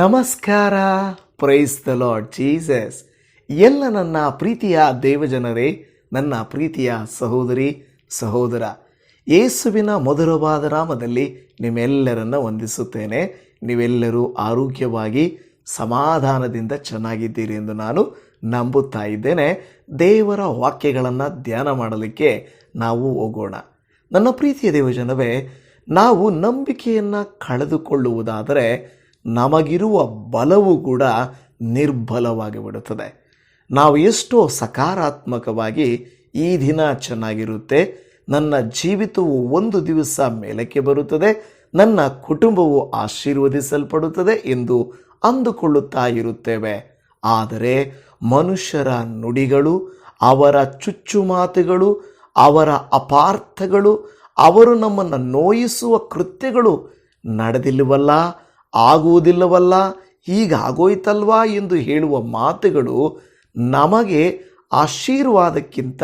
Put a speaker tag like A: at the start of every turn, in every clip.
A: ನಮಸ್ಕಾರ. Praise the lord Jesus ಎಲ್ಲ ನನ್ನ ಪ್ರೀತಿಯ ದೇವಜನರೇ, ನನ್ನ ಪ್ರೀತಿಯ ಸಹೋದರಿ, ಸಹೋದರ, ಯೇಸುವಿನ ಮಧುರವಾದ ನಾಮದಲ್ಲಿ ನಿಮ್ಮೆಲ್ಲರನ್ನು ವಂದಿಸುತ್ತೇನೆ. ನೀವೆಲ್ಲರೂ ಆರೋಗ್ಯವಾಗಿ, ಸಮಾಧಾನದಿಂದ ಚೆನ್ನಾಗಿದ್ದೀರಿ ಎಂದು ನಾನು ನಂಬುತ್ತಾ ಇದ್ದೇನೆ. ದೇವರ ವಾಕ್ಯಗಳನ್ನು ಧ್ಯಾನ ಮಾಡಲಿಕ್ಕೆ ನಾವು ಹೋಗೋಣ. ನನ್ನ ಪ್ರೀತಿಯ ದೇವಜನವೇ, ನಾವು ನಂಬಿಕೆಯನ್ನು ಕಳೆದುಕೊಳ್ಳುವುದಾದರೆ ನಮಗಿರುವ ಬಲವು ಕೂಡ ನಿರ್ಬಲವಾಗಿ ಬಿಡುತ್ತದೆ ನಾವು ಎಷ್ಟೋ ಸಕಾರಾತ್ಮಕವಾಗಿ ಈ ದಿನ ಚೆನ್ನಾಗಿರುತ್ತೆ, ನನ್ನ ಜೀವಿತವು ಒಂದು ದಿವಸ ಮೇಲಕ್ಕೆ ಬರುತ್ತದೆ, ನನ್ನ ಕುಟುಂಬವು ಆಶೀರ್ವದಿಸಲ್ಪಡುತ್ತದೆ ಎಂದು ಅಂದುಕೊಳ್ಳುತ್ತಾ ಇರುತ್ತೇವೆ. ಆದರೆ ಮನುಷ್ಯರ ನುಡಿಗಳು, ಅವರ ಚುಚ್ಚುಮಾತುಗಳು, ಅವರ ಅಪಾರ್ಥಗಳು, ಅವರು ನಮ್ಮನ್ನು ನೋಯಿಸುವ ಕೃತ್ಯಗಳು ನಡೆದಿಲ್ಲವಲ್ಲ. ಆಗುವುದಿಲ್ಲವಲ್ಲ? ಹೀಗಾಗೋಯ್ತಲ್ವಾ ಎಂದು ಹೇಳುವ ಮಾತುಗಳು ನಮಗೆ ಆಶೀರ್ವಾದಕ್ಕಿಂತ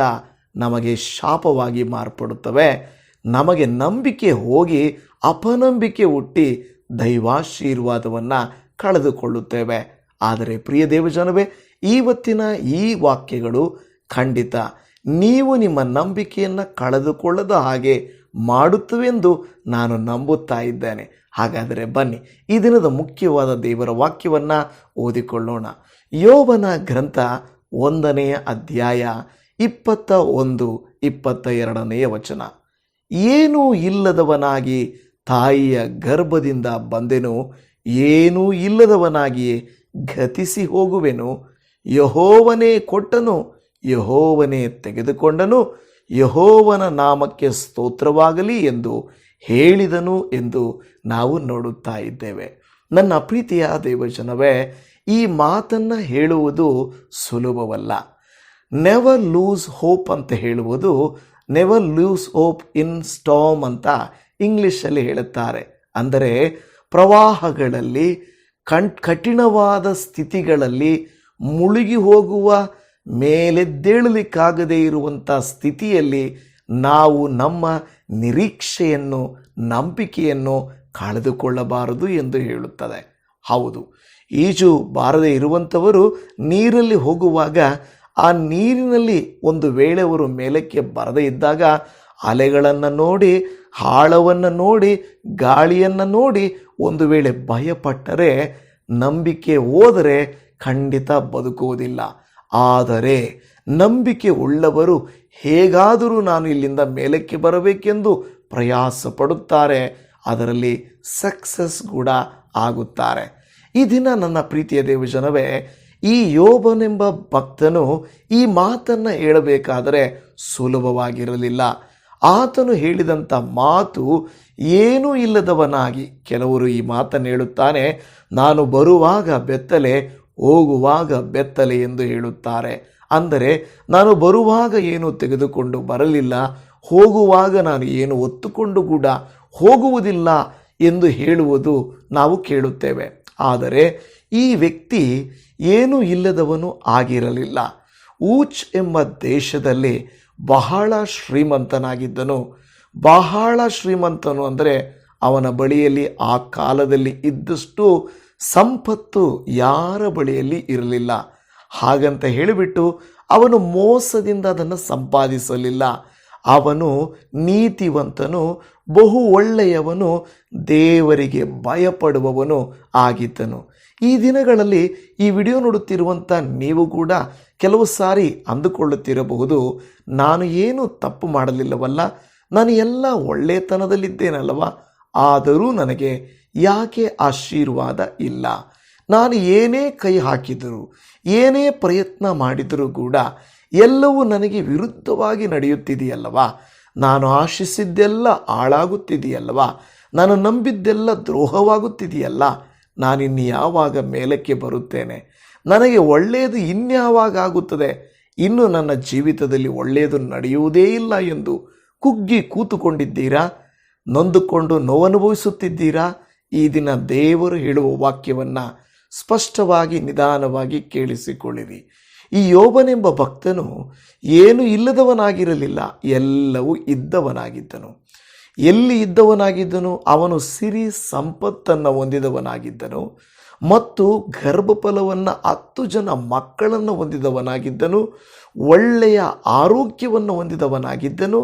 A: ನಮಗೆ ಶಾಪವಾಗಿ ಮಾರ್ಪಡುತ್ತವೆ. ನಮಗೆ ನಂಬಿಕೆ ಹೋಗಿ ಅಪನಂಬಿಕೆ ಹುಟ್ಟಿ ದೈವಾಶೀರ್ವಾದವನ್ನು ಕಳೆದುಕೊಳ್ಳುತ್ತೇವೆ. ಆದರೆ ಪ್ರಿಯ ದೇವಜನವೇ ಇವತ್ತಿನ ಈ ವಾಕ್ಯಗಳು ಖಂಡಿತ ನೀವು ನಿಮ್ಮ ನಂಬಿಕೆಯನ್ನು ಕಳೆದುಕೊಳ್ಳದ ಹಾಗೆ ಮಾಡುತ್ತವೆಂದು ನಾನು ನಂಬುತ್ತಾ ಇದ್ದೇನೆ. ಹಾಗಾದರೆ ಬನ್ನಿ, ಈ ದಿನದ ಮುಖ್ಯವಾದ ದೇವರ ವಾಕ್ಯವನ್ನು ಓದಿಕೊಳ್ಳೋಣ. ಯೋಬನ ಗ್ರಂಥ ಒಂದನೆಯ ಅಧ್ಯಾಯ ಇಪ್ಪತ್ತ ಒಂದು, ಇಪ್ಪತ್ತ ಎರಡನೆಯ ವಚನ. ಏನೂ ಇಲ್ಲದವನಾಗಿ ತಾಯಿಯ ಗರ್ಭದಿಂದ ಬಂದೆನು, ಏನೂ ಇಲ್ಲದವನಾಗಿಯೇ ಗತಿಸಿ ಹೋಗುವೆನು. ಯಹೋವನೇ ಕೊಟ್ಟನು, ಯಹೋವನೇ ತೆಗೆದುಕೊಂಡನು ಯಹೋವನ ನಾಮಕ್ಕೆ ಸ್ತೋತ್ರವಾಗಲಿ ಎಂದು ಹೇಳಿದನು ಎಂದು ನಾವು ನೋಡುತ್ತಾ ಇದ್ದೇವೆ. ನನ್ನ ಪ್ರೀತಿಯ ದೇವಜನವೇ, ಈ ಮಾತನ್ನು ಹೇಳುವುದು ಸುಲಭವಲ್ಲ. ನೆವರ್ ಲೂಸ್ ಹೋಪ್ ಅಂತ ಹೇಳುವುದು never lose hope in storm ಅಂತ ಇಂಗ್ಲಿಷಲ್ಲಿ ಹೇಳುತ್ತಾರೆ. ಅಂದರೆ ಪ್ರವಾಹಗಳಲ್ಲಿ ಕಣ್ ಕಠಿಣವಾದ ಸ್ಥಿತಿಗಳಲ್ಲಿ ಮುಳುಗಿ ಹೋಗುವ ಮೇಲೆದ್ದೇಳಲಿಕ್ಕಾಗದೇ ಇರುವಂಥ ಸ್ಥಿತಿಯಲ್ಲಿ ನಾವು ನಮ್ಮ ನಿರೀಕ್ಷೆಯನ್ನು, ನಂಬಿಕೆಯನ್ನು ಕಳೆದುಕೊಳ್ಳಬಾರದು ಎಂದು ಹೇಳುತ್ತದೆ. ಹೌದು, ಈಜು ಬಾರದೇ ಇರುವಂಥವರು ನೀರಲ್ಲಿ ಹೋಗುವಾಗ ಆ ನೀರಿನಲ್ಲಿ ಒಂದು ವೇಳೆ ಅವರು ಮೇಲಕ್ಕೆ ಬರದೇ ಇದ್ದಾಗ ಅಲೆಗಳನ್ನು ನೋಡಿ, ಆಳವನ್ನು ನೋಡಿ, ಗಾಳಿಯನ್ನು ನೋಡಿ ಒಂದು ವೇಳೆ ಭಯಪಟ್ಟರೆ, ನಂಬಿಕೆ ಹೋದರೆ ಖಂಡಿತ ಬದುಕುವುದಿಲ್ಲ. ಆದರೆ ನಂಬಿಕೆ ಉಳ್ಳವರು ಹೇಗಾದರೂ ನಾನು ಇಲ್ಲಿಂದ ಮೇಲಕ್ಕೆ ಬರಬೇಕೆಂದು ಪ್ರಯಾಸ ಪಡುತ್ತಾರೆ ಅದರಲ್ಲಿ ಸಕ್ಸಸ್ ಕೂಡ ಆಗುತ್ತಾರೆ. ಈ ದಿನ ನನ್ನ ಪ್ರೀತಿಯ ದೇವಜನವೇ, ಈ ಯೋಬನೆಂಬ ಭಕ್ತನು ಈ ಮಾತನ್ನು ಹೇಳಬೇಕಾದರೆ ಸುಲಭವಾಗಿರಲಿಲ್ಲ. ಆತನು ಹೇಳಿದಂಥ ಮಾತು ಏನೂ ಇಲ್ಲದವನಾಗಿ ಕೆಲವರು ಈ ಮಾತನ್ನು ಹೇಳುತ್ತಾನೆ, ನಾನು ಬರುವಾಗ ಬೆತ್ತಲೆ ಹೋಗುವಾಗ ಬೆತ್ತಲೆ ಎಂದು ಹೇಳುತ್ತಾರೆ. ಅಂದರೆ, ನಾನು ಬರುವಾಗ ಏನು ತೆಗೆದುಕೊಂಡು ಬರಲಿಲ್ಲ, ಹೋಗುವಾಗ ನಾನು ಏನು ಒತ್ತುಕೊಂಡು ಕೂಡ ಹೋಗುವುದಿಲ್ಲ ಎಂದು ಹೇಳುವುದು ನಾವು ಕೇಳುತ್ತೇವೆ. ಆದರೆ, ಈ ವ್ಯಕ್ತಿ ಏನೂ ಇಲ್ಲದವನು ಆಗಿರಲಿಲ್ಲ. ಊಚ್ ಎಂಬ ದೇಶದಲ್ಲಿ ಬಹಳ ಶ್ರೀಮಂತನಾಗಿದ್ದನು. ಬಹಳ ಶ್ರೀಮಂತನು ಅಂದರೆ ಅವನ ಬಳಿಯಲ್ಲಿ ಆ ಕಾಲದಲ್ಲಿ ಇದ್ದಷ್ಟು ಸಂಪತ್ತು ಯಾರ ಬಳಿಯಲ್ಲಿ ಇರಲಿಲ್ಲ? ಹಾಗಂತ ಹೇಳಿಬಿಟ್ಟು ಅವನು ಮೋಸದಿಂದ ಅದನ್ನು ಸಂಪಾದಿಸಲಿಲ್ಲ. ಅವನು ನೀತಿವಂತನು, ಬಹು ಒಳ್ಳೆಯವನು, ದೇವರಿಗೆ ಭಯಪಡುವವನು ಆಗಿದ್ದನು. ಈ ದಿನಗಳಲ್ಲಿ ಈ ವಿಡಿಯೋ ನೋಡುತ್ತಿರುವಂಥ ನೀವು ಕೂಡ ಕೆಲವು ಸಾರಿ ಅಂದುಕೊಳ್ಳುತ್ತಿರಬಹುದು, ನಾನು ಏನು ತಪ್ಪು ಮಾಡಲಿಲ್ಲವಲ್ಲ? ನಾನು ಎಲ್ಲ ಒಳ್ಳೆತನದಲ್ಲಿದ್ದೇನಲ್ಲವ? ಆದರೂ ನನಗೆ ಯಾಕೆ ಆಶೀರ್ವಾದ ಇಲ್ಲ? ನಾನು ಏನೇ ಕೈ ಹಾಕಿದರೂ, ಏನೇ ಪ್ರಯತ್ನ ಮಾಡಿದರೂ ಕೂಡ ಎಲ್ಲವೂ ನನಗೆ ವಿರುದ್ಧವಾಗಿ ನಡೆಯುತ್ತಿದೆಯಲ್ಲವಾ? ನಾನು ಆಶಿಸಿದ್ದೆಲ್ಲ ಹಾಳಾಗುತ್ತಿದೆಯಲ್ಲವ? ನಾನು ನಂಬಿದ್ದೆಲ್ಲ ದ್ರೋಹವಾಗುತ್ತಿದೆಯಲ್ಲ? ನಾನಿನ್ನು ಯಾವಾಗ ಮೇಲಕ್ಕೆ ಬರುತ್ತೇನೆ? ನನಗೆ ಒಳ್ಳೆಯದು ಇನ್ಯಾವಾಗ ಆಗುತ್ತದೆ? ಇನ್ನು ನನ್ನ ಜೀವಿತದಲ್ಲಿ ಒಳ್ಳೆಯದು ನಡೆಯುವುದೇ ಇಲ್ಲ ಎಂದು ಕುಗ್ಗಿ ಕೂತುಕೊಂಡಿದ್ದೀರಾ? ನೊಂದುಕೊಂಡು ನೋವನುಭವಿಸುತ್ತಿದ್ದೀರಾ? ಈ ದಿನ ದೇವರು ಹೇಳುವ ವಾಕ್ಯವನ್ನು ಸ್ಪಷ್ಟವಾಗಿ ನಿಧಾನವಾಗಿ ಕೇಳಿಸಿಕೊಳ್ಳಿರಿ. ಈ ಯೋಬನೆಂಬ ಭಕ್ತನು ಏನು ಇಲ್ಲದವನಾಗಿರಲಿಲ್ಲ, ಎಲ್ಲವೂ ಇದ್ದವನಾಗಿದ್ದನು. ಎಲ್ಲಿ ಇದ್ದವನಾಗಿದ್ದನು? ಅವನು ಸಿರಿ ಸಂಪತ್ತನ್ನು ಹೊಂದಿದವನಾಗಿದ್ದನು ಮತ್ತು ಗರ್ಭಫಲವನ್ನು ಹತ್ತು ಜನ ಮಕ್ಕಳನ್ನು ಹೊಂದಿದವನಾಗಿದ್ದನು, ಒಳ್ಳೆಯ ಆರೋಗ್ಯವನ್ನು ಹೊಂದಿದವನಾಗಿದ್ದನು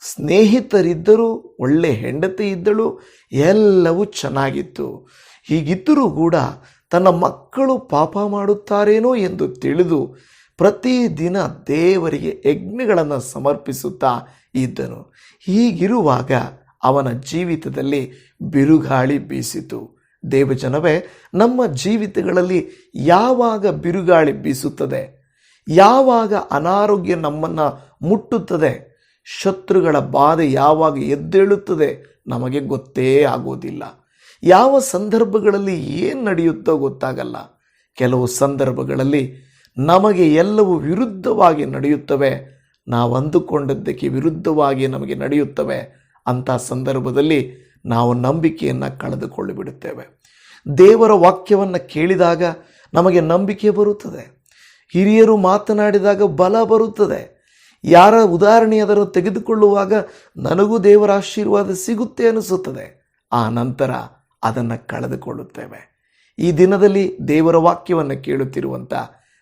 A: ಸ್ನೇಹಿತರಿದ್ದರು, ಒಳ್ಳೆ ಹೆಂಡತಿ ಇದ್ದಳು, ಎಲ್ಲವೂ ಚೆನ್ನಾಗಿತ್ತು. ಹೀಗಿದ್ದರೂ ಕೂಡ ತನ್ನ ಮಕ್ಕಳು ಪಾಪ ಮಾಡುತ್ತಾರೇನೋ ಎಂದು ತಿಳಿದು ಪ್ರತಿದಿನ ದೇವರಿಗೆ ಯಜ್ಞಗಳನ್ನು ಸಮರ್ಪಿಸುತ್ತಾ ಇದ್ದನು. ಹೀಗಿರುವಾಗ ಅವನ ಜೀವಿತದಲ್ಲಿ ಬಿರುಗಾಳಿ ಬೀಸಿತು. ದೇವಜನವೇ, ನಮ್ಮ ಜೀವಿತಗಳಲ್ಲಿ ಯಾವಾಗ ಬಿರುಗಾಳಿ ಬೀಸುತ್ತದೆ? ಯಾವಾಗ ಅನಾರೋಗ್ಯ ನಮ್ಮನ್ನು ಮುಟ್ಟುತ್ತದೆ? ಶತ್ರುಗಳ ಬಾಧೆ ಯಾವಾಗ ಎದ್ದೇಳುತ್ತದೆ ನಮಗೆ ಗೊತ್ತೇ ಆಗೋದಿಲ್ಲ. ಯಾವ ಸಂದರ್ಭಗಳಲ್ಲಿ ಏನು ನಡೆಯುತ್ತೋ ಗೊತ್ತಾಗಲ್ಲ. ಕೆಲವು ಸಂದರ್ಭಗಳಲ್ಲಿ ನಮಗೆ ಎಲ್ಲವೂ ವಿರುದ್ಧವಾಗಿ ನಡೆಯುತ್ತವೆ. ನಾವು ಅಂದುಕೊಂಡದ್ದಕ್ಕೆ ವಿರುದ್ಧವಾಗಿ ನಮಗೆ ನಡೆಯುತ್ತವೆ. ಅಂಥ ಸಂದರ್ಭದಲ್ಲಿ ನಾವು ನಂಬಿಕೆಯನ್ನು ಕಳೆದುಕೊಳ್ಳಿಬಿಡುತ್ತೇವೆ. ದೇವರ ವಾಕ್ಯವನ್ನು ಕೇಳಿದಾಗ ನಮಗೆ ನಂಬಿಕೆ ಬರುತ್ತದೆ. ಹಿರಿಯರು ಮಾತನಾಡಿದಾಗ ಬಲ ಬರುತ್ತದೆ. ಯಾರ ಉದಾಹರಣೆ ಅದನ್ನು ತೆಗೆದುಕೊಳ್ಳುವಾಗ ನನಗೂ ದೇವರ ಆಶೀರ್ವಾದ ಸಿಗುತ್ತೆ ಅನಿಸುತ್ತದೆ. ಆ ನಂತರ ಅದನ್ನು ಕಳೆದುಕೊಳ್ಳುತ್ತೇವೆ. ಈ ದಿನದಲ್ಲಿ ದೇವರ ವಾಕ್ಯವನ್ನು ಕೇಳುತ್ತಿರುವಂಥ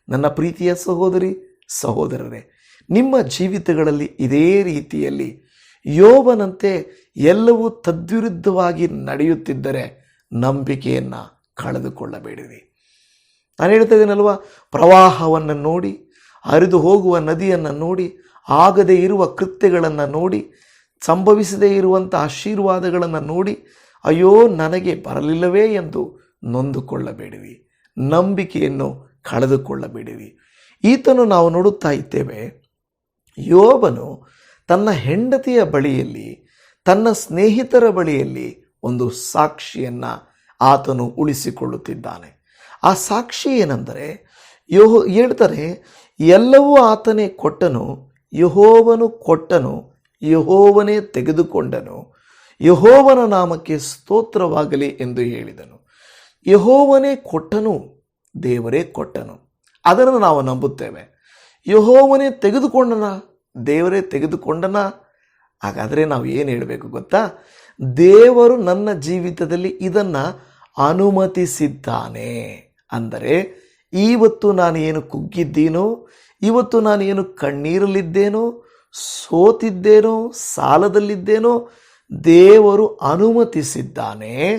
A: ನನ್ನ ಪ್ರೀತಿಯ ಸಹೋದರಿ, ಸಹೋದರರೇ, ನಿಮ್ಮ ಜೀವಿತಗಳಲ್ಲಿ ಇದೇ ರೀತಿಯಲ್ಲಿ ಯೋಬನಂತೆ ಎಲ್ಲವೂ ತದ್ವಿರುದ್ಧವಾಗಿ ನಡೆಯುತ್ತಿದ್ದರೆ ನಂಬಿಕೆಯನ್ನು ಕಳೆದುಕೊಳ್ಳಬೇಡಿರಿ. ನಾನು ಹೇಳ್ತಾ ಇದ್ದೀನಲ್ವ? ಪ್ರವಾಹವನ್ನು ನೋಡಿ, ಹರಿದು ಹೋಗುವ ನದಿಯನ್ನು ನೋಡಿ ಆಗದೇ ಇರುವ ಕೃತ್ಯಗಳನ್ನು ನೋಡಿ, ಸಂಭವಿಸದೇ ಇರುವಂಥ ಆಶೀರ್ವಾದಗಳನ್ನು ನೋಡಿ, ಅಯ್ಯೋ, ನನಗೆ ಬರಲಿಲ್ಲವೇ ಎಂದು ನೊಂದುಕೊಳ್ಳಬೇಡಿವಿ ನಂಬಿಕೆಯನ್ನು ಕಳೆದುಕೊಳ್ಳಬೇಡಿವಿ ಈತನು ನಾವು ನೋಡುತ್ತಾ ಇದ್ದೇವೆ, ಯೋಬನು ತನ್ನ ಹೆಂಡತಿಯ ಬಳಿಯಲ್ಲಿ, ತನ್ನ ಸ್ನೇಹಿತರ ಬಳಿಯಲ್ಲಿ ಒಂದು ಸಾಕ್ಷಿಯನ್ನು ಆತನು ಉಳಿಸಿಕೊಳ್ಳುತ್ತಿದ್ದಾನೆ. ಆ ಸಾಕ್ಷಿ ಏನೆಂದರೆ, ಯೋ, ಹೇಳ್ತಾರೆ, ಎಲ್ಲವೂ ಆತನೇ ಕೊಟ್ಟನು ಯಹೋವನು ಕೊಟ್ಟನು, ಯಹೋವನೇ ತೆಗೆದುಕೊಂಡನು, ಯಹೋವನ ನಾಮಕ್ಕೆ ಸ್ತೋತ್ರವಾಗಲಿ ಎಂದು ಹೇಳಿದನು. ಯಹೋವನೇ ಕೊಟ್ಟನು, ದೇವರೇ ಕೊಟ್ಟನು. ಅದನ್ನು ನಾವು ನಂಬುತ್ತೇವೆ. ಯಹೋವನೇ ತೆಗೆದುಕೊಂಡನ, ದೇವರೇ ತೆಗೆದುಕೊಂಡನ? ಹಾಗಾದರೆ ನಾವು ಏನು ಹೇಳಬೇಕು ಗೊತ್ತಾ? ದೇವರು ನನ್ನ ಜೀವಿತದಲ್ಲಿ ಇದನ್ನು ಅನುಮತಿಸಿದ್ದಾನೆ. ಅಂದರೆ ಇವತ್ತು ನಾನು ಏನು ಕುಗ್ಗಿದ್ದೀನೋ ಇವತ್ತು ನಾನು ಏನು ಕಣ್ಣೀರಲ್ಲಿದ್ದೇನೋ, ಸೋತಿದ್ದೇನೋ, ಸಾಲದಲ್ಲಿದ್ದೇನೋ, ದೇವರು ಅನುಮತಿಸಿದ್ದಾನೆ.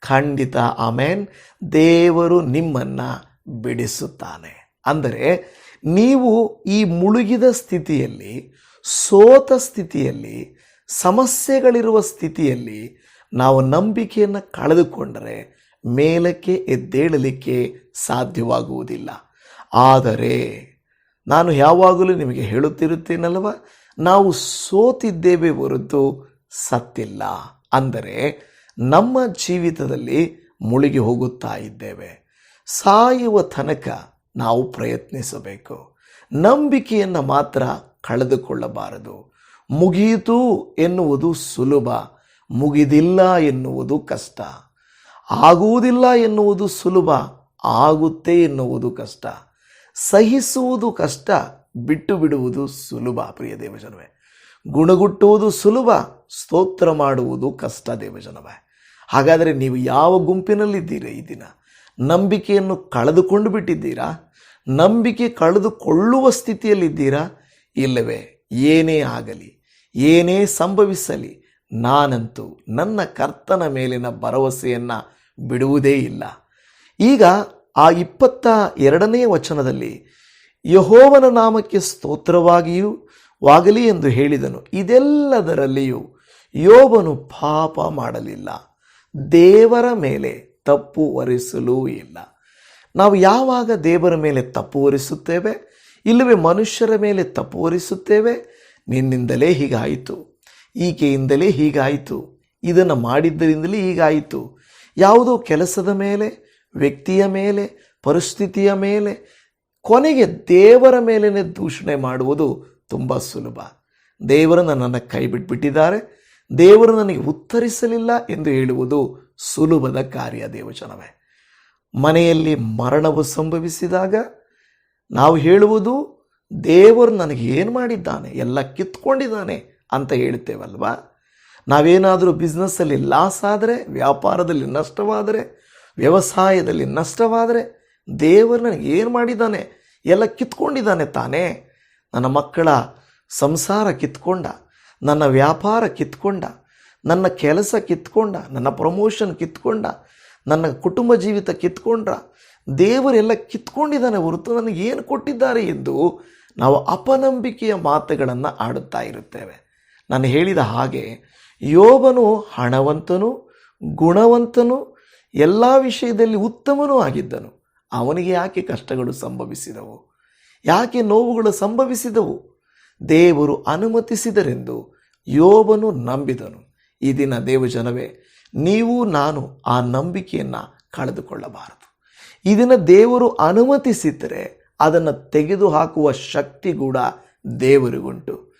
A: ಖಂಡಿತ, ಆಮೇನ್. ದೇವರು ನಿಮ್ಮನ್ನು ಬಿಡಿಸುತ್ತಾನೆ. ಅಂದರೆ ನೀವು ಈ ಮುಳುಗಿದ ಸ್ಥಿತಿಯಲ್ಲಿ, ಸೋತ ಸ್ಥಿತಿಯಲ್ಲಿ, ಸಮಸ್ಯೆಗಳಿರುವ ಸ್ಥಿತಿಯಲ್ಲಿ ನಾವು ನಂಬಿಕೆಯನ್ನು ಕಳೆದುಕೊಂಡರೆ ಮೇಲಕ್ಕೆ ಎದ್ದೇಳಲಿಕ್ಕೆ ಸಾಧ್ಯವಾಗುವುದಿಲ್ಲ. ಆದರೆ ನಾನು ಯಾವಾಗಲೂ ನಿಮಗೆ ಹೇಳುತ್ತಿರುತ್ತೇನಲ್ವ ನಾವು ಸೋತಿದ್ದೇವೆ ಹೊರತು ಸತ್ತಿಲ್ಲ. ಅಂದರೆ ನಮ್ಮ ಜೀವಿತದಲ್ಲಿ ಮುಳುಗಿ ಹೋಗುತ್ತಾ ಇದ್ದೇವೆ. ಸಾಯುವ ತನಕ ನಾವು ಪ್ರಯತ್ನಿಸಬೇಕು. ನಂಬಿಕೆಯನ್ನು ಮಾತ್ರ ಕಳೆದುಕೊಳ್ಳಬಾರದು. ಮುಗಿಯಿತು ಎನ್ನುವುದು ಸುಲಭ, ಮುಗಿದಿಲ್ಲ ಎನ್ನುವುದು ಕಷ್ಟ. ಆಗುವುದಿಲ್ಲ ಎನ್ನುವುದು ಸುಲಭ, ಆಗುತ್ತೆ ಎನ್ನುವುದು ಕಷ್ಟ. ಸಹಿಸುವುದು ಕಷ್ಟ ಬಿಟ್ಟು ಬಿಡುವುದು ಸುಲಭ, ಪ್ರಿಯ ದೇವಜನವೇ. ಗುಣಗುಟ್ಟುವುದು ಸುಲಭ, ಸ್ತೋತ್ರ ಮಾಡುವುದು ಕಷ್ಟ ದೇವಜನವೇ. ಹಾಗಾದರೆ ನೀವು ಯಾವ ಗುಂಪಿನಲ್ಲಿದ್ದೀರಾ ಈ ದಿನ? ನಂಬಿಕೆಯನ್ನು ಕಳೆದುಕೊಂಡು ಬಿಟ್ಟಿದ್ದೀರಾ? ನಂಬಿಕೆ ಕಳೆದುಕೊಳ್ಳುವ ಸ್ಥಿತಿಯಲ್ಲಿದ್ದೀರಾ? ಇಲ್ಲವೇ, ಏನೇ ಆಗಲಿ, ಏನೇ ಸಂಭವಿಸಲಿ, ನಾನಂತೂ ನನ್ನ ಕರ್ತನ ಮೇಲಿನ ಭರವಸೆಯನ್ನು ಬಿಡುವುದೇ ಇಲ್ಲ. ಈಗ ಆ ಇಪ್ಪತ್ತ ಎರಡನೇ ವಚನದಲ್ಲಿ ಯಹೋವನ ನಾಮಕ್ಕೆ ಸ್ತೋತ್ರವಾಗಿಯೂ ವಾಗಲಿ ಎಂದು ಹೇಳಿದನು. ಇದೆಲ್ಲದರಲ್ಲಿಯೂ ಯೋಬನು ಪಾಪ ಮಾಡಲಿಲ್ಲ. ದೇವರ ಮೇಲೆ ತಪ್ಪು ಒರೆಸಲೂ ಇಲ್ಲ. ನಾವು ಯಾವಾಗ ದೇವರ ಮೇಲೆ ತಪ್ಪು ಒರೆಸುತ್ತೇವೆ ಇಲ್ಲವೇ ಮನುಷ್ಯರ ಮೇಲೆ ತಪ್ಪು ಒರೆಸುತ್ತೇವೆ ನಿನ್ನಿಂದಲೇ ಹೀಗಾಯಿತು. ಈಕೆಯಿಂದಲೇ ಹೀಗಾಯಿತು. ಇದನ್ನು ಮಾಡಿದ್ದರಿಂದಲೇ ಹೀಗಾಯಿತು. ಯಾವುದೋ ಕೆಲಸದ ಮೇಲೆ ವ್ಯಕ್ತಿಯ ಮೇಲೆ, ಪರಿಸ್ಥಿತಿಯ ಮೇಲೆ, ಕೊನೆಗೆ ದೇವರ ಮೇಲೇ ದೂಷಣೆ ಮಾಡುವುದು ತುಂಬ ಸುಲಭ. ದೇವರು ನನ್ನನ್ನು ಕೈ ಬಿಟ್ಬಿಟ್ಟಿದ್ದಾರೆ ದೇವರು ನನಗೆ ಉತ್ತರಿಸಲಿಲ್ಲ ಎಂದು ಹೇಳುವುದು ಸುಲಭದ ಕಾರ್ಯ ದೇವಜನವೇ. ಮನೆಯಲ್ಲಿ ಮರಣವು ಸಂಭವಿಸಿದಾಗ ನಾವು ಹೇಳುವುದು, ದೇವರು ನನಗೆ ಏನು ಮಾಡಿದ್ದಾನೆ, ಎಲ್ಲ ಕಿತ್ಕೊಂಡಿದ್ದಾನೆ ಅಂತ ಹೇಳ್ತೇವಲ್ವಾ ನಾವೇನಾದರೂ ಬಿಸ್ನೆಸ್ಸಲ್ಲಿ ಲಾಸ್ ಆದರೆ, ವ್ಯಾಪಾರದಲ್ಲಿ ನಷ್ಟವಾದರೆ ವ್ಯವಸಾಯದಲ್ಲಿ ನಷ್ಟವಾದರೆ ದೇವರು ನನಗೆ ಏನು ಮಾಡಿದ್ದಾನೆ? ಎಲ್ಲ ಕಿತ್ಕೊಂಡಿದ್ದಾನೆ ತಾನೇ. ನನ್ನ ಮಕ್ಕಳ ಸಂಸಾರ ಕಿತ್ಕೊಂಡ, ನನ್ನ ವ್ಯಾಪಾರ ಕಿತ್ಕೊಂಡ, ನನ್ನ ಕೆಲಸ ಕಿತ್ಕೊಂಡ, ನನ್ನ ಪ್ರಮೋಷನ್ ಕಿತ್ಕೊಂಡ, ನನ್ನ ಕುಟುಂಬ ಜೀವಿತ ಕಿತ್ಕೊಂಡ್ರ ದೇವರೆಲ್ಲ ಕಿತ್ಕೊಂಡಿದ್ದಾನೆ ಹೊರತು ನನಗೆ ಏನು ಕೊಟ್ಟಿದ್ದಾರೆ ಎಂದು ನಾವು ಅಪನಂಬಿಕೆಯ ಮಾತುಗಳನ್ನು ಆಡುತ್ತಾ ಇರುತ್ತೇವೆ. ನಾನು ಹೇಳಿದ ಹಾಗೆ ಯೋಬನು ಹಣವಂತನು, ಗುಣವಂತನು ಎಲ್ಲ ವಿಷಯದಲ್ಲಿ ಉತ್ತಮನೂ ಆಗಿದ್ದನು. ಅವನಿಗೆ ಯಾಕೆ ಕಷ್ಟಗಳು ಸಂಭವಿಸಿದವು? ಯಾಕೆ ನೋವುಗಳು ಸಂಭವಿಸಿದವು? ದೇವರು ಅನುಮತಿಸಿದರೆಂದು ಯೋಬನು ನಂಬಿದನು. ಈ ದಿನ ದೇವಜನವೇ, ನೀವು, ನಾನು ಆ ನಂಬಿಕೆಯನ್ನು ಕಳೆದುಕೊಳ್ಳಬಾರದು. ಈ ದೇವರು ಅನುಮತಿಸಿದರೆ ಅದನ್ನು ತೆಗೆದುಹಾಕುವ ಶಕ್ತಿ ಕೂಡ ದೇವರಿಗುಂಟು.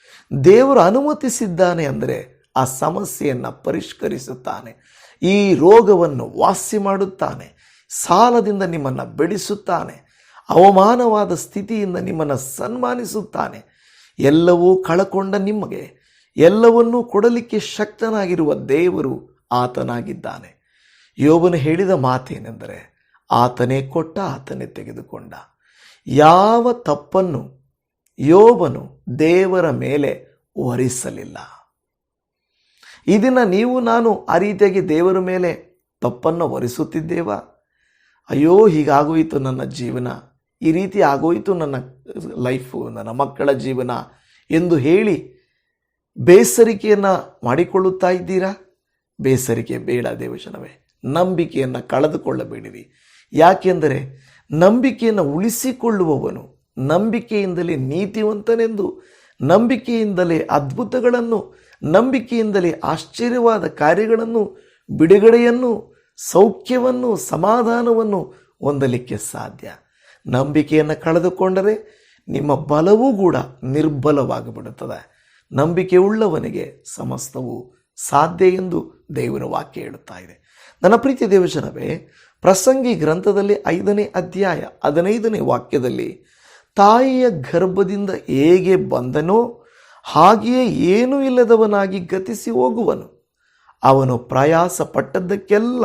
A: ದೇವರು ಅನುಮತಿಸಿದ್ದಾನೆ ಅಂದರೆ ಆ ಸಮಸ್ಯೆಯನ್ನು ಪರಿಷ್ಕರಿಸುತ್ತಾನೆ. ಈ ರೋಗವನ್ನು ವಾಸಿ ಮಾಡುತ್ತಾನೆ, ಸಾಲದಿಂದ ನಿಮ್ಮನ್ನು ಬೆಳೆಸುತ್ತಾನೆ, ಅವಮಾನವಾದ ಸ್ಥಿತಿಯಿಂದ ನಿಮ್ಮನ್ನು ಸನ್ಮಾನಿಸುತ್ತಾನೆ. ಎಲ್ಲವೂ ಕಳಕೊಂಡ ನಿಮಗೆ, ಎಲ್ಲವನ್ನೂ ಕೊಡಲಿಕ್ಕೆ ಶಕ್ತನಾಗಿರುವ ದೇವರು ಆತನಾಗಿದ್ದಾನೆ. ಯೋಬನು ಹೇಳಿದ ಮಾತೇನೆಂದರೆ, ಆತನೇ ಕೊಟ್ಟ ಆತನೇ ತೆಗೆದುಕೊಂಡ. ಯಾವ ತಪ್ಪನ್ನು ಯೋಬನು ದೇವರ ಮೇಲೆ ಹೊರಿಸಲಿಲ್ಲ ಈ ದಿನ ನೀವು, ನಾನು ಆ ರೀತಿಯಾಗಿ ದೇವರ ಮೇಲೆ ತಪ್ಪನ್ನು ಹೊರಿಸುತ್ತಿದ್ದೇವಾ? ಅಯ್ಯೋ, ಹೀಗಾಗೋಯಿತು ನನ್ನ ಜೀವನ. ಈ ರೀತಿ ಆಗೋಯಿತು ನನ್ನ ಲೈಫು ನನ್ನ ಮಕ್ಕಳ ಜೀವನ ಎಂದು ಹೇಳಿ ಬೇಸರಿಕೆಯನ್ನು ಮಾಡಿಕೊಳ್ಳುತ್ತಾ ಇದ್ದೀರಾ? ಬೇಸರಿಕೆ ಬೇಡ ದೇವಜನವೇ, ನಂಬಿಕೆಯನ್ನು ಕಳೆದುಕೊಳ್ಳಬೇಡಿರಿ. ಯಾಕೆಂದರೆ ನಂಬಿಕೆಯನ್ನು ಉಳಿಸಿಕೊಳ್ಳುವವನು ನಂಬಿಕೆಯಿಂದಲೇ ನೀತಿವಂತನೆಂದು, ನಂಬಿಕೆಯಿಂದಲೇ ಅದ್ಭುತಗಳನ್ನು ನಂಬಿಕೆಯಿಂದಲೇ ಆಶ್ಚರ್ಯವಾದ ಕಾರ್ಯಗಳನ್ನು, ಬಿಡುಗಡೆಯನ್ನು, ಸೌಖ್ಯವನ್ನು, ಸಮಾಧಾನವನ್ನು ಹೊಂದಲಿಕ್ಕೆ ಸಾಧ್ಯ. ನಂಬಿಕೆಯನ್ನು ಕಳೆದುಕೊಂಡರೆ ನಿಮ್ಮ ಬಲವೂ ಕೂಡ ನಿರ್ಬಲವಾಗಿಬಿಡುತ್ತದೆ. ನಂಬಿಕೆ ಉಳ್ಳವನಿಗೆ ಸಮಸ್ತವು ಸಾಧ್ಯ ಎಂದು ದೇವರ ವಾಕ್ಯ ಹೇಳುತ್ತಾ ಇದೆ. ನನ್ನ ಪ್ರೀತಿ ದೇವಜನವೇ, ಪ್ರಸಂಗಿ ಗ್ರಂಥದಲ್ಲಿ ಐದನೇ ಅಧ್ಯಾಯ ಹದಿನೈದನೇ ವಾಕ್ಯದಲ್ಲಿ ತಾಯಿಯ ಗರ್ಭದಿಂದ ಹೇಗೆ ಬಂದನೋ ಹಾಗೆಯೇ ಏನೂ ಇಲ್ಲದವನಾಗಿ ಗತಿಸಿ ಹೋಗುವನು. ಅವನು ಪ್ರಯಾಸ ಪಟ್ಟದ್ದಕ್ಕೆಲ್ಲ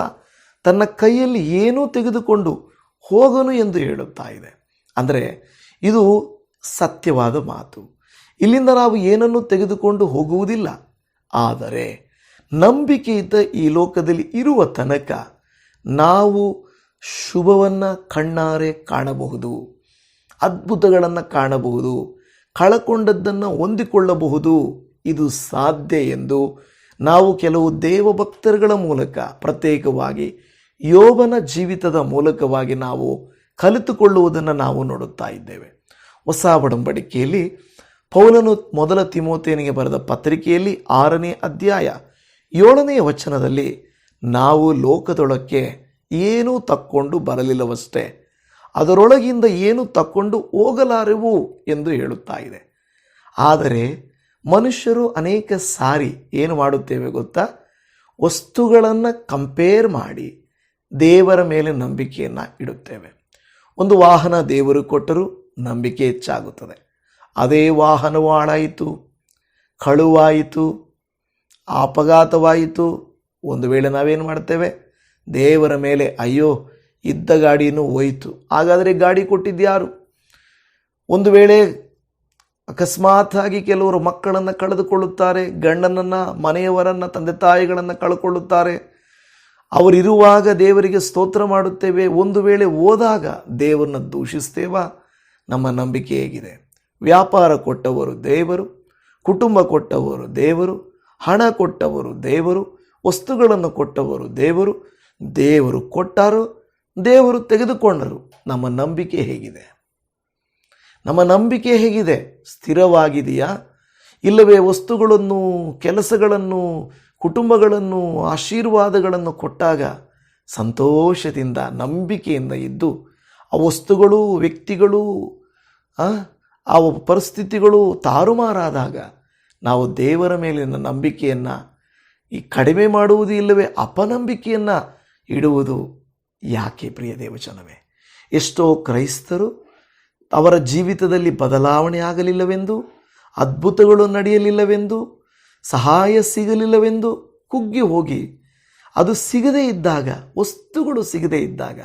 A: ತನ್ನ ಕೈಯಲ್ಲಿ ಏನೂ ತೆಗೆದುಕೊಂಡು ಹೋಗನು ಎಂದು ಹೇಳುತ್ತಾ ಇದೆ. ಅಂದರೆ ಇದು ಸತ್ಯವಾದ ಮಾತು. ಇಲ್ಲಿಂದ ನಾವು ಏನನ್ನು ತೆಗೆದುಕೊಂಡು ಹೋಗುವುದಿಲ್ಲ. ಆದರೆ ನಂಬಿಕೆಯಿದ್ದ ಈ ಲೋಕದಲ್ಲಿ ಇರುವ ತನಕ ನಾವು ಶುಭವನ್ನು ಕಣ್ಣಾರೆ ಕಾಣಬಹುದು, ಅದ್ಭುತಗಳನ್ನು ಕಾಣಬಹುದು ಕಳಕೊಂಡದ್ದನ್ನು ಹೊಂದಿಕೊಳ್ಳಬಹುದು. ಇದು ಸಾಧ್ಯ ಎಂದು ನಾವು ಕೆಲವು ದೇವಭಕ್ತರುಗಳ ಮೂಲಕ ಪ್ರತ್ಯೇಕವಾಗಿ ಯೋಬನ ಜೀವಿತದ ಮೂಲಕವಾಗಿ ನಾವು ಕಲಿತುಕೊಳ್ಳುವುದನ್ನು ನಾವು ನೋಡುತ್ತಾ ಇದ್ದೇವೆ. ಹೊಸ ಒಡಂಬಡಿಕೆಯಲ್ಲಿ ಪೌಲನು ಮೊದಲ ತಿಮೋತೇನಿಗೆ ಬರೆದ ಪತ್ರಿಕೆಯಲ್ಲಿ ಆರನೇ ಅಧ್ಯಾಯ ಏಳನೆಯ ವಚನದಲ್ಲಿ ನಾವು ಲೋಕದೊಳಕ್ಕೆ ಏನೂ ತಕ್ಕೊಂಡು ಬರಲಿಲ್ಲವಷ್ಟೇ. ಅದರೊಳಗಿಂದ ಏನು ತಕ್ಕೊಂಡು ಹೋಗಲಾರೆವು ಎಂದು ಹೇಳುತ್ತಾ ಇದೆ. ಆದರೆ ಮನುಷ್ಯರು ಅನೇಕ ಸಾರಿ ಏನು ಮಾಡುತ್ತೇವೆ ಗೊತ್ತಾ? ವಸ್ತುಗಳನ್ನು ಕಂಪೇರ್ ಮಾಡಿ ದೇವರ ಮೇಲೆ ನಂಬಿಕೆಯನ್ನು ಇಡುತ್ತೇವೆ. ಒಂದು ವಾಹನ ದೇವರು ಕೊಟ್ಟರೂ ನಂಬಿಕೆ ಹೆಚ್ಚಾಗುತ್ತದೆ. ಅದೇ ವಾಹನವು ಹಾಳಾಯಿತು, ಕಳುವಾಯಿತು, ಅಪಘಾತವಾಯಿತು. ಒಂದು ವೇಳೆ ನಾವೇನು ಮಾಡ್ತೇವೆ? ದೇವರ ಮೇಲೆ ಅಯ್ಯೋ ಇದ್ದ ಗಾಡಿಯನ್ನು ಹೋಯಿತು. ಹಾಗಾದರೆ ಗಾಡಿ ಕೊಟ್ಟಿದ್ಯಾರು ಒಂದು ವೇಳೆ ಅಕಸ್ಮಾತ್ತಾಗಿ ಕೆಲವರು ಮಕ್ಕಳನ್ನು ಕಳೆದುಕೊಳ್ಳುತ್ತಾರೆ, ಗಂಡನನ್ನು, ಮನೆಯವರನ್ನು, ತಂದೆ ತಾಯಿಗಳನ್ನು ಕಳ್ಕೊಳ್ಳುತ್ತಾರೆ, ಅವರಿರುವಾಗ ದೇವರಿಗೆ ಸ್ತೋತ್ರ ಮಾಡುತ್ತೇವೆ. ಒಂದು ವೇಳೆ ಹೋದಾಗ ದೇವರನ್ನ ದೂಷಿಸ್ತೇವಾ? ನಮ್ಮ ನಂಬಿಕೆ ಹೇಗಿದೆ. ವ್ಯಾಪಾರ ಕೊಟ್ಟವರು ದೇವರು, ಕುಟುಂಬ ಕೊಟ್ಟವರು ದೇವರು, ಹಣ ಕೊಟ್ಟವರು ದೇವರು, ವಸ್ತುಗಳನ್ನು ಕೊಟ್ಟವರು ದೇವರು. ದೇವರು ಕೊಟ್ಟರು ದೇವರು ತೆಗೆದುಕೊಂಡರು. ನಮ್ಮ ನಂಬಿಕೆ ಹೇಗಿದೆ? ನಮ್ಮ ನಂಬಿಕೆ ಹೇಗಿದೆ? ಸ್ಥಿರವಾಗಿದೆಯಾ? ಇಲ್ಲವೇ ವಸ್ತುಗಳನ್ನು, ಕೆಲಸಗಳನ್ನು, ಕುಟುಂಬಗಳನ್ನು, ಆಶೀರ್ವಾದಗಳನ್ನು ಕೊಟ್ಟಾಗ ಸಂತೋಷದಿಂದ, ನಂಬಿಕೆಯಿಂದ ಇದ್ದು, ಆ ವಸ್ತುಗಳು, ವ್ಯಕ್ತಿಗಳು, ಆ ಪರಿಸ್ಥಿತಿಗಳು ತಾರುಮಾರಾದಾಗ ನಾವು ದೇವರ ಮೇಲಿನ ನಂಬಿಕೆಯನ್ನು ಈ ಕಡಿಮೆ ಮಾಡುವುದು ಇಲ್ಲವೇ ಅಪನಂಬಿಕೆಯನ್ನು ಇಡುವುದು ಯಾಕೆ ಪ್ರಿಯ ದೇವಚನವೇ ಎಷ್ಟೋ ಕ್ರೈಸ್ತರು ಅವರ ಜೀವಿತದಲ್ಲಿ ಬದಲಾವಣೆ ಆಗಲಿಲ್ಲವೆಂದು, ಅದ್ಭುತಗಳು ನಡೆಯಲಿಲ್ಲವೆಂದು, ಸಹಾಯ ಸಿಗಲಿಲ್ಲವೆಂದು ಕುಗ್ಗಿ ಹೋಗಿ, ಅದು ಸಿಗದೇ ಇದ್ದಾಗ, ವಸ್ತುಗಳು ಸಿಗದೇ ಇದ್ದಾಗ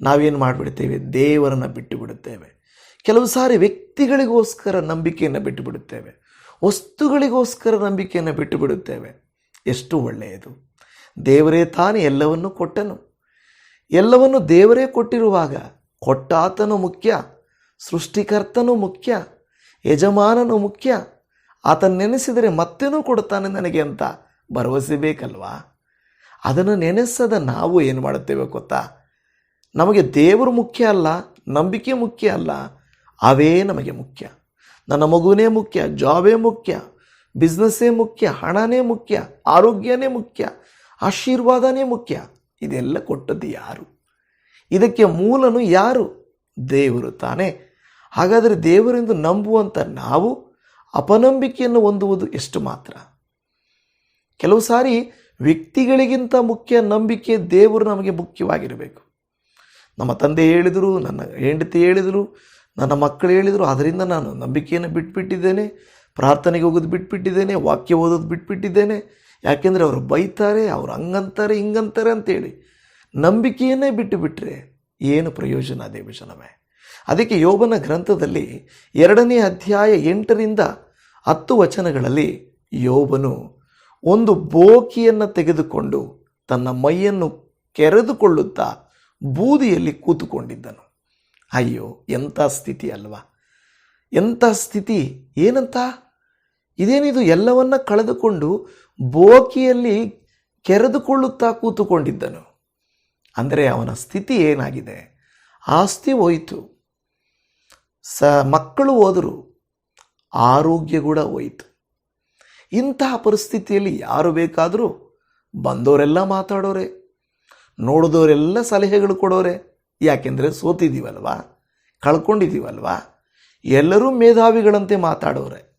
A: ನಾವೇನು ಮಾಡಿಬಿಡ್ತೇವೆ ದೇವರನ್ನು ಬಿಟ್ಟು ಬಿಡುತ್ತೇವೆ ಕೆಲವು ಸಾರಿ ವ್ಯಕ್ತಿಗಳಿಗೋಸ್ಕರ ನಂಬಿಕೆಯನ್ನು ಬಿಟ್ಟು ಬಿಡುತ್ತೇವೆ ವಸ್ತುಗಳಿಗೋಸ್ಕರ ನಂಬಿಕೆಯನ್ನು ಬಿಟ್ಟು ಬಿಡುತ್ತೇವೆ ಎಷ್ಟು ಒಳ್ಳೆಯದು. ದೇವರೇ ತಾನೇ ಎಲ್ಲವನ್ನೂ ಕೊಟ್ಟನು. ಎಲ್ಲವನ್ನು ದೇವರೇ ಕೊಟ್ಟಿರುವಾಗ ಕೊಟ್ಟಾತನು ಮುಖ್ಯ, ಸೃಷ್ಟಿಕರ್ತನು ಮುಖ್ಯ, ಯಜಮಾನನು ಮುಖ್ಯ ಆತನ ನೆನೆಸಿದರೆ ಮತ್ತೇನೂ ಕೊಡ್ತಾನೆ ನನಗೆ ಅಂತ ಭರವಸೆ ಬೇಕಲ್ವಾ? ಅದನ್ನು ನೆನೆಸದ ನಾವು ಏನು ಮಾಡುತ್ತೇವೆ ಗೊತ್ತಾ? ನಮಗೆ ದೇವರು ಮುಖ್ಯ ಅಲ್ಲ, ನಂಬಿಕೆ ಮುಖ್ಯ ಅಲ್ಲ, ಅವೇ ನಮಗೆ ಮುಖ್ಯ. ನನ್ನ ಮಗುವೇ ಮುಖ್ಯ, ಜಾಬೇ ಮುಖ್ಯ, ಬಿಸ್ನೆಸ್ಸೇ ಮುಖ್ಯ, ಹಣನೇ ಮುಖ್ಯ, ಆರೋಗ್ಯನೇ ಮುಖ್ಯ, ಆಶೀರ್ವಾದನೇ ಮುಖ್ಯ. ಇದೆಲ್ಲ ಕೊಟ್ಟದ್ದು ಯಾರು? ಇದಕ್ಕೆ ಮೂಲನು ಯಾರು? ದೇವರು ತಾನೇ. ಹಾಗಾದರೆ ದೇವರೆಂದು ನಂಬುವಂಥ ನಾವು ಅಪನಂಬಿಕೆಯನ್ನು ಹೊಂದುವುದು ಎಷ್ಟು ಮಾತ್ರ? ಕೆಲವು ಸಾರಿ ವ್ಯಕ್ತಿಗಳಿಗಿಂತ ಮುಖ್ಯ ನಂಬಿಕೆ ದೇವರು ನಮಗೆ ಮುಖ್ಯವಾಗಿರಬೇಕು. ನಮ್ಮ ತಂದೆ ಹೇಳಿದರು, ನನ್ನ ಹೆಂಡತಿ ಹೇಳಿದರು, ನನ್ನ ಮಕ್ಕಳು ಹೇಳಿದರು ಅದರಿಂದ ನಾನು ನಂಬಿಕೆಯನ್ನು ಬಿಟ್ಬಿಟ್ಟಿದ್ದೇನೆ, ಪ್ರಾರ್ಥನೆಗೆ ಹೋಗೋದು ಬಿಟ್ಬಿಟ್ಟಿದ್ದೇನೆ, ವಾಕ್ಯ ಓದೋದು ಬಿಟ್ಬಿಟ್ಟಿದ್ದೇನೆ ಯಾಕೆಂದರೆ ಅವರು ಬೈತಾರೆ, ಅವ್ರು ಹಂಗಂತಾರೆ, ಹಿಂಗಂತಾರೆ ಅಂತೇಳಿ. ನಂಬಿಕೆಯನ್ನೇ ಬಿಟ್ಟು ಬಿಟ್ಟರೆ ಏನು ಪ್ರಯೋಜನ ದೇವಜನವೇ ಅದಕ್ಕೆ ಯೋಬನ ಗ್ರಂಥದಲ್ಲಿ ಎರಡನೇ ಅಧ್ಯಾಯ ಎಂಟರಿಂದ ಹತ್ತು ವಚನಗಳಲ್ಲಿ ಯೋಬನು ಒಂದು ಬೋಕಿಯನ್ನು ತೆಗೆದುಕೊಂಡು ತನ್ನ ಮೈಯನ್ನು ಕೆರೆದುಕೊಳ್ಳುತ್ತಾ ಬೂದಿಯಲ್ಲಿ ಕೂತುಕೊಂಡಿದ್ದನು. ಅಯ್ಯೋ, ಎಂಥ ಸ್ಥಿತಿ ಅಲ್ವಾ? ಎಂಥ ಸ್ಥಿತಿ? ಏನಂತ? ಇದೇನಿದು ಎಲ್ಲವನ್ನ ಕಳೆದುಕೊಂಡು ಬೋಕಿಯಲ್ಲಿ ಕೆರೆದುಕೊಳ್ಳುತ್ತಾ ಕೂತುಕೊಂಡಿದ್ದನು. ಅಂದರೆ ಅವನ ಸ್ಥಿತಿ ಏನಾಗಿದೆ? ಆಸ್ತಿ ಹೋಯಿತು. ಸ, ಮಕ್ಕಳು ಹೋದರು. ಆರೋಗ್ಯ ಕೂಡ ಹೋಯಿತು. ಇಂತಹ ಪರಿಸ್ಥಿತಿಯಲ್ಲಿ ಯಾರು ಬೇಕಾದರೂ ಬಂದವರೆಲ್ಲ ಮಾತಾಡೋರೆ. ನೋಡಿದವರೆಲ್ಲ ಸಲಹೆಗಳು ಕೊಡೋರೆ. ಯಾಕೆಂದರೆ ಸೋತಿದ್ದೀವಲ್ವಾ? ಕಳ್ಕೊಂಡಿದ್ದೀವಲ್ವಾ? ಎಲ್ಲರೂ ಮೇಧಾವಿಗಳಂತೆ ಮಾತಾಡೋರೆ.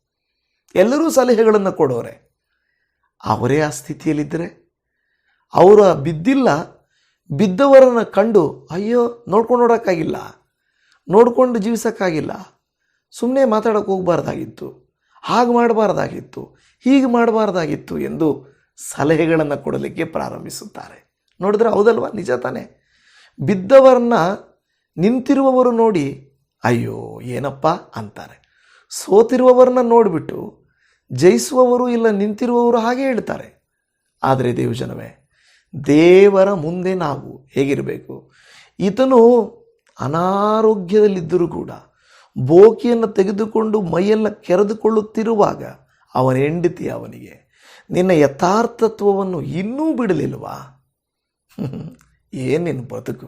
A: ಎಲ್ಲರೂ ಸಲಹೆಗಳನ್ನು ಕೊಡೋರೆ. ಅವರೇ ಆ ಸ್ಥಿತಿಯಲ್ಲಿದ್ದರೆ? ಅವರ ಬಿದ್ದಿಲ್ಲ, ಬಿದ್ದವರನ್ನು ಕಂಡು, ಅಯ್ಯೋ, ನೋಡ್ಕೊಂಡು ನೋಡೋಕ್ಕಾಗಿಲ್ಲ, ನೋಡ್ಕೊಂಡು ಜೀವಿಸೋಕ್ಕಾಗಿಲ್ಲ ಸುಮ್ಮನೆ ಮಾತಾಡೋಕೆ ಹೋಗಬಾರ್ದಾಗಿತ್ತು, ಹಾಗೆ ಮಾಡಬಾರ್ದಾಗಿತ್ತು, ಹೀಗೆ ಮಾಡಬಾರ್ದಾಗಿತ್ತು ಎಂದು ಸಲಹೆಗಳನ್ನು ಕೊಡಲಿಕ್ಕೆ ಪ್ರಾರಂಭಿಸುತ್ತಾರೆ. ನೋಡಿದ್ರೆ ಹೌದಲ್ವ? ನಿಜ ತಾನೇ. ಬಿದ್ದವರನ್ನ ನಿಂತಿರುವವರು ನೋಡಿ, ಅಯ್ಯೋ, ಏನಪ್ಪ? ಅಂತಾರೆ. ಸೋತಿರುವವರನ್ನ ನೋಡಿಬಿಟ್ಟು ಜಯಿಸುವವರು ಇಲ್ಲ ನಿಂತಿರುವವರು ಹಾಗೆ ಹೇಳ್ತಾರೆ. ಆದರೆ ದೇವಜನವೇ, ದೇವರ ಮುಂದೆ ನಾವು ಹೇಗಿರಬೇಕು? ಈತನು ಅನಾರೋಗ್ಯದಲ್ಲಿದ್ದರೂ ಕೂಡ ಬೋಕಿಯನ್ನು ತೆಗೆದುಕೊಂಡು ಮೈಯೆಲ್ಲ ಕೆರೆದುಕೊಳ್ಳುತ್ತಿರುವಾಗ ಅವನ ಹೆಂಡತಿ ಅವನಿಗೆ, ನಿನ್ನ ಯಥಾರ್ಥತ್ವವನ್ನು ಇನ್ನೂ ಬಿಡಲಿಲ್ವಾ? ಏನೇನು ಬದುಕು?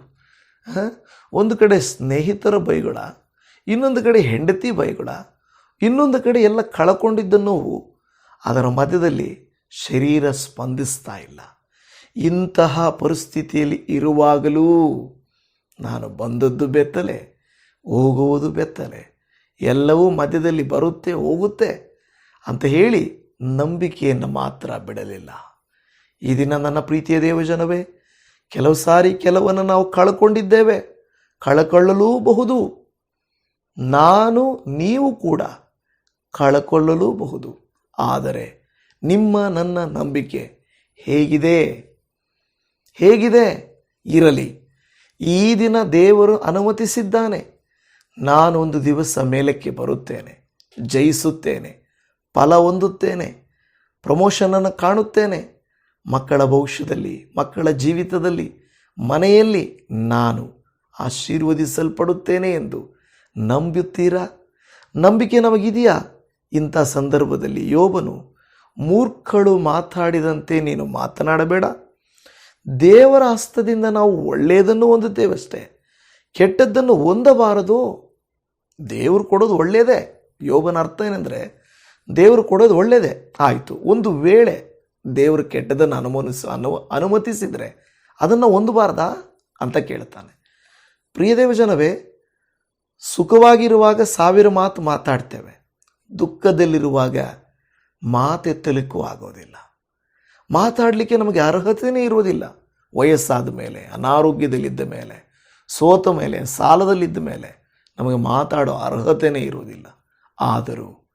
A: ಒಂದು ಕಡೆ ಸ್ನೇಹಿತರ ಬೈಗುಳ, ಇನ್ನೊಂದು ಕಡೆ ಹೆಂಡತಿ ಬೈಗುಳ ಇನ್ನೊಂದು ಕಡೆ ಎಲ್ಲ ಕಳ್ಕೊಂಡಿದ್ದನ್ನು ಅದರ ಮಧ್ಯದಲ್ಲಿ ಶರೀರ ಸ್ಪಂದಿಸ್ತಾ ಇಲ್ಲ. ಇಂತಹ ಪರಿಸ್ಥಿತಿಯಲ್ಲಿ ಇರುವಾಗಲೂ ನಾನು ಬಂದದ್ದು ಬೆತ್ತಲೆ, ಹೋಗುವುದು ಬೆತ್ತಲೆ, ಎಲ್ಲವೂ ಮಧ್ಯದಲ್ಲಿ ಬರುತ್ತೆ, ಹೋಗುತ್ತೆ ಅಂತ ಹೇಳಿ ನಂಬಿಕೆಯನ್ನು ಮಾತ್ರ ಬಿಡಲಿಲ್ಲ. ಈ ದಿನ ನನ್ನ ಪ್ರೀತಿಯ ದೇವಜನವೇ ಕೆಲವು ಸಾರಿ ಕೆಲವನ್ನು ನಾವು ಕಳ್ಕೊಂಡಿದ್ದೇವೆ, ಕಳಕೊಳ್ಳಲೂಬಹುದು. ನಾನು, ನೀವು ಕೂಡ ಕಳಕೊಳ್ಳಲೂಬಹುದು. ಆದರೆ ನಿಮ್ಮ ನನ್ನ ನಂಬಿಕೆ ಹೇಗಿದೆ? ಹೇಗಿದೆ? ಇರಲಿ. ಈ ದಿನ ದೇವರು ಅನುಮತಿಸಿದ್ದಾನೆ. ನಾನೊಂದು ದಿವಸ ಮೇಲಕ್ಕೆ ಬರುತ್ತೇನೆ, ಜಯಿಸುತ್ತೇನೆ, ಫಲ ಹೊಂದುತ್ತೇನೆ ಪ್ರಮೋಷನನ್ನು ಕಾಣುತ್ತೇನೆ. ಮಕ್ಕಳ ಭವಿಷ್ಯದಲ್ಲಿ, ಮಕ್ಕಳ ಜೀವಿತದಲ್ಲಿ, ಮನೆಯಲ್ಲಿ ನಾನು ಆಶೀರ್ವದಿಸಲ್ಪಡುತ್ತೇನೆ ಎಂದು ನಂಬುತ್ತೀರಾ? ನಂಬಿಕೆ ನಮಗಿದೆಯಾ? ಇಂಥ ಸಂದರ್ಭದಲ್ಲಿ ಯೋಬನು ಮೂರ್ಖಳು ಮಾತಾಡಿದಂತೆ ನೀನು ಮಾತನಾಡಬೇಡ. ದೇವರ ಹಸ್ತದಿಂದ ನಾವು ಒಳ್ಳೆಯದನ್ನು ಹೊಂದುತ್ತೇವಷ್ಟೇ ಕೆಟ್ಟದ್ದನ್ನು ಹೊಂದಬಾರದು. ದೇವರು ಕೊಡೋದು ಒಳ್ಳೆಯದೇ. ಯೋಬನ ಅರ್ಥ ಏನಂದರೆ, ದೇವರು ಕೊಡೋದು ಒಳ್ಳೆಯದೇ. ಆಯಿತು, ಒಂದು ವೇಳೆ ದೇವರು ಕೆಟ್ಟದನ್ನು ಅನುಮೋನಿಸ, ಅನು, ಅನುಮತಿಸಿದರೆ ಅದನ್ನು ಹೊಂದಬಾರ್ದಾ ಅಂತ ಕೇಳ್ತಾನೆ ಪ್ರಿಯದೇವ ಜನವೇ ಸುಖವಾಗಿರುವಾಗ ಸಾವಿರ ಮಾತು ಮಾತಾಡ್ತೇವೆ. ದುಃಖದಲ್ಲಿರುವಾಗ ಮಾತೆತ್ತಲಿಕ್ಕೂ ಆಗೋದಿಲ್ಲ. ಮಾತಾಡಲಿಕ್ಕೆ ನಮಗೆ ಅರ್ಹತೆಯೇ ಇರುವುದಿಲ್ಲ. ವಯಸ್ಸಾದ ಮೇಲೆ, ಅನಾರೋಗ್ಯದಲ್ಲಿದ್ದ ಮೇಲೆ, ಸೋತ ಮೇಲೆ, ಸಾಲದಲ್ಲಿದ್ದ ಮೇಲೆ ನಮಗೆ ಮಾತಾಡೋ ಅರ್ಹತೆಯೇ ಇರುವುದಿಲ್ಲ. ಆದರೂ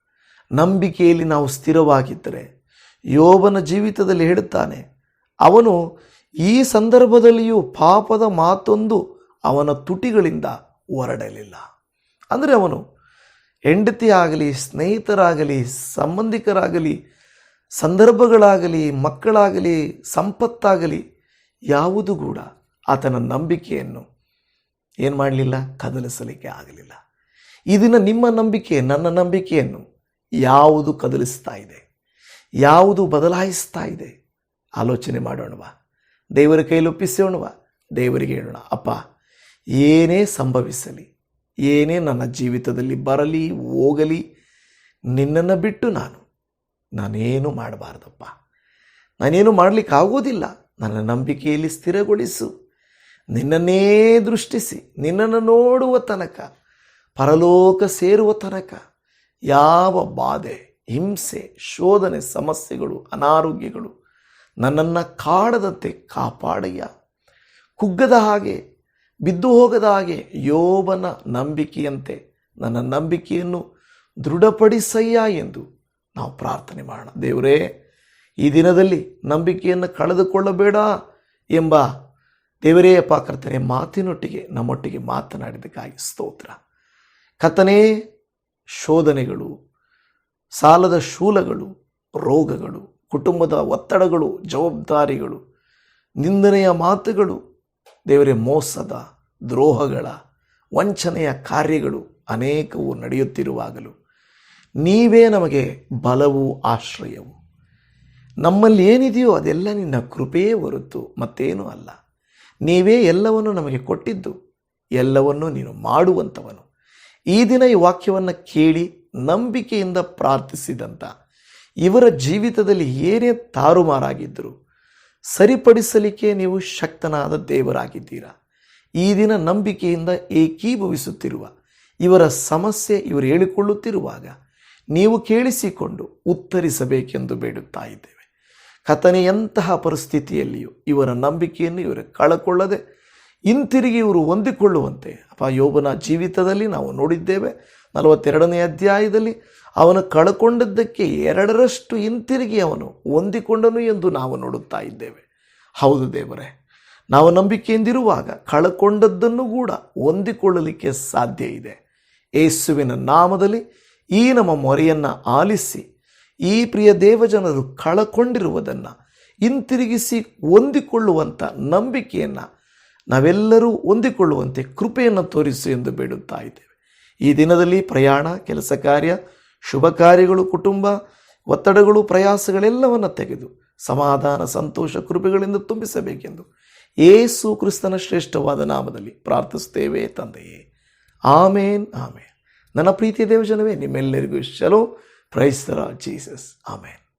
A: ನಂಬಿಕೆಯಲ್ಲಿ ನಾವು ಸ್ಥಿರವಾಗಿದ್ದರೆ ಯೋಬನ ಜೀವಿತದಲ್ಲಿ ಹೇಳುತ್ತಾನೆ, ಅವನು ಈ ಸಂದರ್ಭದಲ್ಲಿಯೂ ಪಾಪದ ಮಾತೊಂದು ಅವನ ತುಟಿಗಳಿಂದ ಹೊರಡಲಿಲ್ಲ. ಅಂದರೆ ಅವನು ಹೆಂಡತಿ ಆಗಲಿ ಸ್ನೇಹಿತರಾಗಲಿ, ಸಂಬಂಧಿಕರಾಗಲಿ, ಸಂದರ್ಭಗಳಾಗಲಿ, ಮಕ್ಕಳಾಗಲಿ, ಸಂಪತ್ತಾಗಲಿ, ಯಾವುದು ಕೂಡ ಆತನ ನಂಬಿಕೆಯನ್ನು ಏನು ಮಾಡಲಿಲ್ಲ? ಕದಲಿಸಲಿಕ್ಕೆ ಆಗಲಿಲ್ಲ. ಇದನ್ನು ನಿಮ್ಮ ನಂಬಿಕೆ, ನನ್ನ ನಂಬಿಕೆಯನ್ನು ಯಾವುದು ಕದಲಿಸ್ತಾ ಇದೆ? ಯಾವುದು ಬದಲಾಯಿಸ್ತಾ ಇದೆ? ಆಲೋಚನೆ ಮಾಡೋಣವಾ ದೇವರ ಕೈಯಲ್ಲಿ ಒಪ್ಪಿಸೋಣವಾ ದೇವರಿಗೆ ಹೇಳೋಣ, ಅಪ್ಪ, ಏನೇ ಸಂಭವಿಸಲಿ ಏನೇ ನನ್ನ ಜೀವಿತದಲ್ಲಿ ಬರಲಿ, ಹೋಗಲಿ, ನಿನ್ನನ್ನು ಬಿಟ್ಟು ನಾನು, ನಾನೇನು ಮಾಡಬಾರ್ದಪ್ಪ? ನಾನೇನು ಮಾಡಲಿಕ್ಕೆ ಆಗೋದಿಲ್ಲ ನನ್ನ ನಂಬಿಕೆಯಲ್ಲಿ ಸ್ಥಿರಗೊಳಿಸು. ನಿನ್ನನ್ನೇ ದೃಷ್ಟಿಸಿ, ನಿನ್ನನ್ನು ನೋಡುವ ತನಕ, ಪರಲೋಕ ಸೇರುವ ತನಕ, ಯಾವ ಬಾಧೆ, ಹಿಂಸೆ, ಶೋಧನೆ, ಸಮಸ್ಯೆಗಳು, ಅನಾರೋಗ್ಯಗಳು ನನ್ನನ್ನು ಕಾಡದಂತೆ ಕಾಪಾಡಯ್ಯ. ಕುಗ್ಗದ ಹಾಗೆ ಬಿದ್ದು ಹೋಗದ ಹಾಗೆ ಯೋಬನ ನಂಬಿಕೆಯಂತೆ ನನ್ನ ನಂಬಿಕೆಯನ್ನು ದೃಢಪಡಿಸಯ್ಯ ಎಂದು ನಾವು ಪ್ರಾರ್ಥನೆ ಮಾಡೋಣ. ದೇವರೇ, ಈ ದಿನದಲ್ಲಿ ನಂಬಿಕೆಯನ್ನು ಕಳೆದುಕೊಳ್ಳಬೇಡ ಎಂಬ ದೇವರೇ ಅಪ್ಪ ಕರ್ತನೆ, ಮಾತಿನೊಟ್ಟಿಗೆ ನಮ್ಮೊಟ್ಟಿಗೆ ಮಾತನಾಡಿದಕ್ಕಾಗಿ ಸ್ತೋತ್ರ. ಕತನೇ ಶೋಧನೆಗಳು, ಸಾಲದ ಶೂಲಗಳು, ರೋಗಗಳು, ಕುಟುಂಬದ ಒತ್ತಡಗಳು, ಜವಾಬ್ದಾರಿಗಳು, ನಿಂದನೆಯ ಮಾತುಗಳು ದೇವರೇ, ಮೋಸದ, ದ್ರೋಹಗಳ ವಂಚನೆಯ ಕಾರ್ಯಗಳು ಅನೇಕವು ನಡೆಯುತ್ತಿರುವಾಗಲೂ ನೀವೇ ನಮಗೆ ಬಲವು ಆಶ್ರಯವು. ನಮ್ಮಲ್ಲಿ ಏನಿದೆಯೋ ಅದೆಲ್ಲ ನಿನ್ನ ಕೃಪೆಯೇ ಹೊರತು ಮತ್ತೇನೂ ಅಲ್ಲ. ನೀವೇ ಎಲ್ಲವನ್ನು ನಮಗೆ ಕೊಟ್ಟಿದ್ದು, ಎಲ್ಲವನ್ನೂ ನೀನು ಮಾಡುವಂಥವನು. ಈ ದಿನ ಈ ವಾಕ್ಯವನ್ನು ಕೇಳಿ ನಂಬಿಕೆಯಿಂದ ಪ್ರಾರ್ಥಿಸಿದಂಥ ಇವರ ಜೀವಿತದಲ್ಲಿ ಏನೇ ತಾರುಮಾರಾಗಿದ್ದರೂ ಸರಿಪಡಿಸಲಿಕ್ಕೆ ನೀವು ಶಕ್ತನಾದ ದೇವರಾಗಿದ್ದೀರಾ. ಈ ದಿನ ನಂಬಿಕೆಯಿಂದ ಏಕೀಭವಿಸುತ್ತಿರುವ, ಇವರ ಸಮಸ್ಯೆ ಇವರು ಹೇಳಿಕೊಳ್ಳುತ್ತಿರುವಾಗ ನೀವು ಕೇಳಿಸಿಕೊಂಡು ಉತ್ತರಿಸಬೇಕೆಂದು ಬೇಡುತ್ತಾ ಇದ್ದೇವೆ. ಕಥನೆಯಂತಹ ಪರಿಸ್ಥಿತಿಯಲ್ಲಿಯೂ ಇವರ ನಂಬಿಕೆಯನ್ನು ಇವರು ಕಳಕೊಳ್ಳದೆ, ಹಿಂತಿರುಗಿ ಇವರು ಹೊಂದಿಕೊಳ್ಳುವಂತೆ. ಅಪ್ಪ, ಯೋಬನ ಜೀವಿತದಲ್ಲಿ ನಾವು ನೋಡಿದ್ದೇವೆ. ನಲವತ್ತೆರಡನೇ ಅಧ್ಯಾಯದಲ್ಲಿ ಅವನು ಕಳಕೊಂಡದ್ದಕ್ಕೆ ಎರಡರಷ್ಟು ಹಿಂತಿರುಗಿ ಅವನು ಹೊಂದಿಕೊಂಡನು ಎಂದು ನಾವು ನೋಡುತ್ತಾ ಇದ್ದೇವೆ. ಹೌದು ದೇವರೇ, ನಾವು ನಂಬಿಕೆಯಿಂದಿರುವಾಗ ಕಳ್ಕೊಂಡದ್ದನ್ನು ಕೂಡ ಹೊಂದಿಕೊಳ್ಳಲಿಕ್ಕೆ ಸಾಧ್ಯ ಇದೆ. ಯೇಸುವಿನ ನಾಮದಲ್ಲಿ ಈ ನಮ್ಮ ಮೊರೆಯನ್ನು ಆಲಿಸಿ, ಈ ಪ್ರಿಯ ದೇವಜನರು ಕಳಕೊಂಡಿರುವುದನ್ನು ಹಿಂತಿರುಗಿಸಿ ಹೊಂದಿಕೊಳ್ಳುವಂಥ ನಂಬಿಕೆಯನ್ನು ನಾವೆಲ್ಲರೂ ಹೊಂದಿಕೊಳ್ಳುವಂತೆ ಕೃಪೆಯನ್ನು ತೋರಿಸು ಎಂದು ಬೇಡುತ್ತಾ ಇದ್ದೇವೆ. ಈ ದಿನದಲ್ಲಿ ಪ್ರಯಾಣ, ಕೆಲಸ ಕಾರ್ಯ ಶುಭ ಕಾರ್ಯಗಳು ಕುಟುಂಬ ಒತ್ತಡಗಳು, ಪ್ರಯಾಸಗಳೆಲ್ಲವನ್ನು ತೆಗೆದು ಸಮಾಧಾನ, ಸಂತೋಷ, ಕೃಪೆಗಳಿಂದ ತುಂಬಿಸಬೇಕೆಂದು ಏಸು ಕ್ರಿಸ್ತನ ಶ್ರೇಷ್ಠವಾದ ನಾಮದಲ್ಲಿ ಪ್ರಾರ್ಥಿಸುತ್ತೇವೆ ತಂದೆಯೇ. ಆಮೇನ್ ಆಮೇನ್. ನನ್ನ ಪ್ರೀತಿಯ ದೇವಜನವೇ, ನಿಮ್ಮೆಲ್ಲರಿಗೂ ಶಲೋ ಪ್ರೈಸ್ತರ ಜೀಸಸ್. ಆಮೇನ್.